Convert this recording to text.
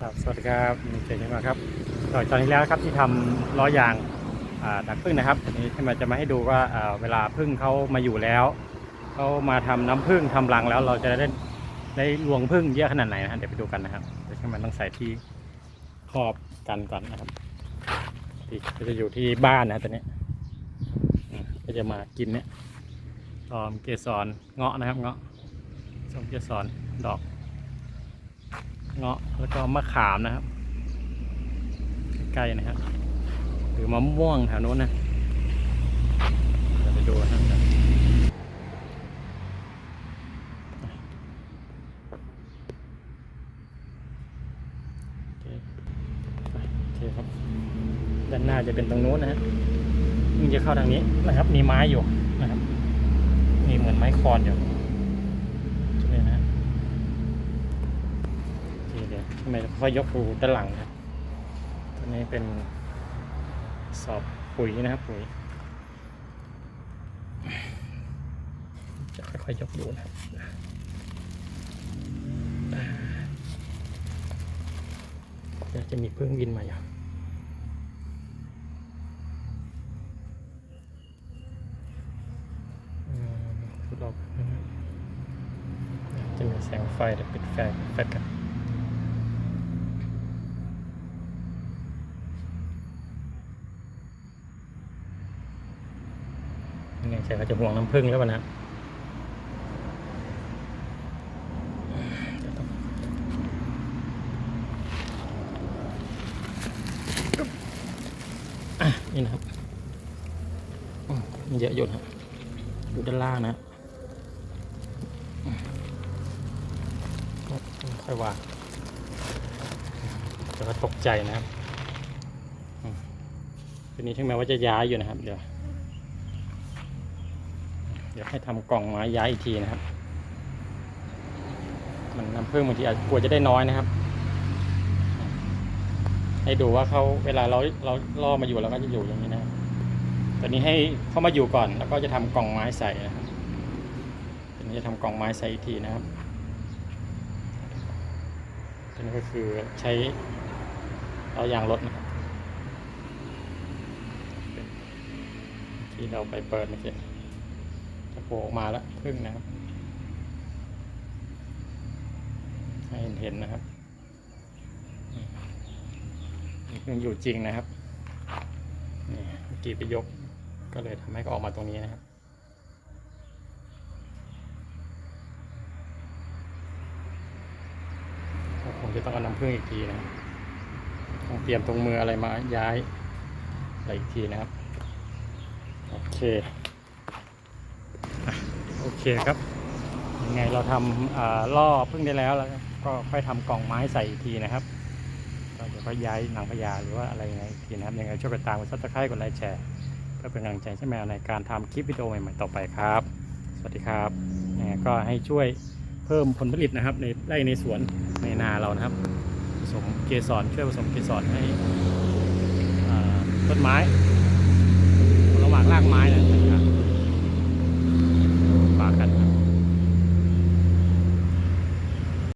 ครับสวัสดีครับมีเจอกันมาครับต่อตอนนี้แล้วครับที่ทำล้อยางดักพึ่งนะครับอันนี้ที่มาจะมาให้ดูว่าเวลาพึ่งเขามาอยู่แล้วเขามาทำน้ำพึ่งทำรังแล้วเราจะได้ได้รวงพึ่งเยอะขนาดไหนนะฮะเดี๋ยวไปดูกันนะครับเดี๋ยวมันต้องใส่ที่ครอบกันก่อนนะครับที่จะอยู่ที่บ้านนะตัวนี้ก็จะมากินเนี่ยตอมเกสรเงาะนะครับเงาะส้มเกสรดอก เงาะแล้วก็มะขามนะครับใกล้นะครับหรือมะม่วงแถวโน้นนะเดี๋ยวไปดูนะครับโอเคครับด้านหน้าจะเป็นตรงโน้นนะฮะมึงจะเข้าทางนี้นะครับ มีไม้อยู่นะครับ มีเหมือนไม้คอนอยู่นี่นะฮะ โอ ทำไมค่อยยกดูด้านหลังครับ ตัวนี้เป็นสอบปุ๋ยนะครับปุ๋ย จะค่อยๆยกดูนะครับจะมีพึ่งบินมาอยู่อืมทดลองจะมีแสงไฟเดี๋ยวปิดแฟลชแฟลชกัน ไม่แน่ใจเขาจะห่วงน้ำผึ้งหรือเปล่านะเดี๋ยวต้องอะนี่นะครับอืมมันเยอะอยู่นะอยู่ด้านล่างนะค่อยวางแต่ว่าตกใจนะครับทีนี้ถึงแม้ว่าจะย้ายอยู่นะครับ เดี๋ยว เดี๋ยวให้ทำกล่องไม้ย้ายอีกทีนะครับ มันน้ำผึ้งบางทีอาจกลัวจะได้น้อยนะครับ ให้ดูว่าเขาเวลาเราเราล่อมาอยู่เราก็จะอยู่อย่างนี้นะตอนนี้ให้เข้ามาอยู่ก่อน แล้วก็จะทำกล่องไม้ใส่นะครับตอนนี้จะทำกล่องไม้ใส่อีกทีนะครับตัวนี้ก็คือใช้เอายางรถนะครับที่เราไปเปิดเมื่อกี้ โผล่ออกมาแล้วพึ่งนะครับ ให้เห็นนะครับพึ่งอยู่จริงนะครับนี่เมื่อกี้ไปยกก็เลยทำให้ก็ออกมาตรงนี้นะครับก็คงจะต้องเอาน้ำพึ่งอีกทีนะครับต้องเตรียมตรงมืออะไรมาย้ายอะไรอีกทีนะครับ โอเค เคครับยังไงเราทำล่อพึ่งได้แล้วแล้วก็ค่อยทำกล่องไม้ใส่อีกทีนะครับก็เดี๋ยวก็ย้ายหนังพญาหรือว่าอะไรยังไงทีนะครับยังไงช่วยกดตามกดซับสไครต์กดไลค์แชร์เพื่อเป็นกำลังใจให้แมวในการทำคลิปวิดีโอใหม่ๆต่อไปครับ สวัสดีครับยังไงก็ให้ช่วยเพิ่มผลผลิตนะครับในไร่ในสวนในนาเรานะครับผสมเกสรช่วยผสมเกสรให้ต้นไม้ระหว่างรากไม้